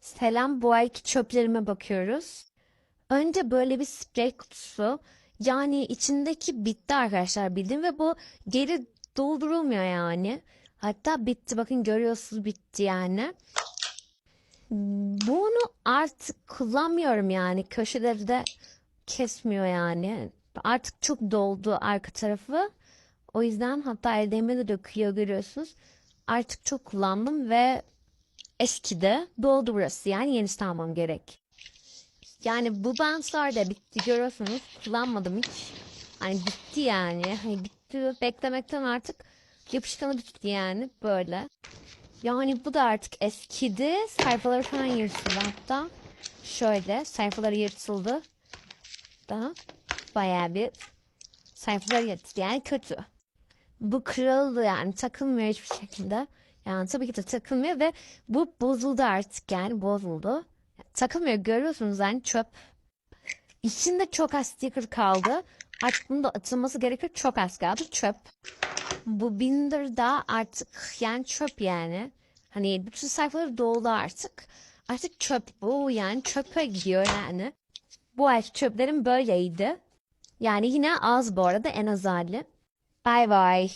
Selam bu ayki çöplerime bakıyoruz. Önce böyle bir sprey kutusu. Yani içindeki bitti arkadaşlar bildim ve bu geri doldurulmuyor yani. Hatta bitti bakın görüyorsunuz bitti yani. Bunu artık kullanmıyorum yani. Köşeleri de kesmiyor yani. Artık çok doldu arka tarafı. O yüzden hatta eldiğime de döküyor görüyorsunuz. Artık çok kullandım ve eskidi. Doldu burası yani yenisi almam gerek. Yani bu bantlar da bitti görüyorsunuz. Kullanmadım hiç. Hani bitti yani. Hani bitti beklemekten artık yapışkanı bitti yani böyle. Yani bu da artık eskidi. Sayfaları falan yırtıldı hatta. Şöyle sayfaları yırtıldı. Da bayağı bir sayfalar yırtıldı. Yani kötü. Bu kırıldı yani takılmıyor hiçbir şekilde. Yani tabii ki de takılmıyor ve bu bozuldu artık yani bozuldu. Takılmıyor görüyorsunuz yani çöp. İçinde çok az sticker kaldı. Artık bunun da atılması gerekiyor. Çok az kaldı çöp. Bu binder da artık yani çöp yani. Hani bütün sayfaları doldu artık. Artık çöp bu yani çöpe gidiyor yani. Bu ay çöplerim böyleydi. Yani yine az bu arada en az hali. Bay bay.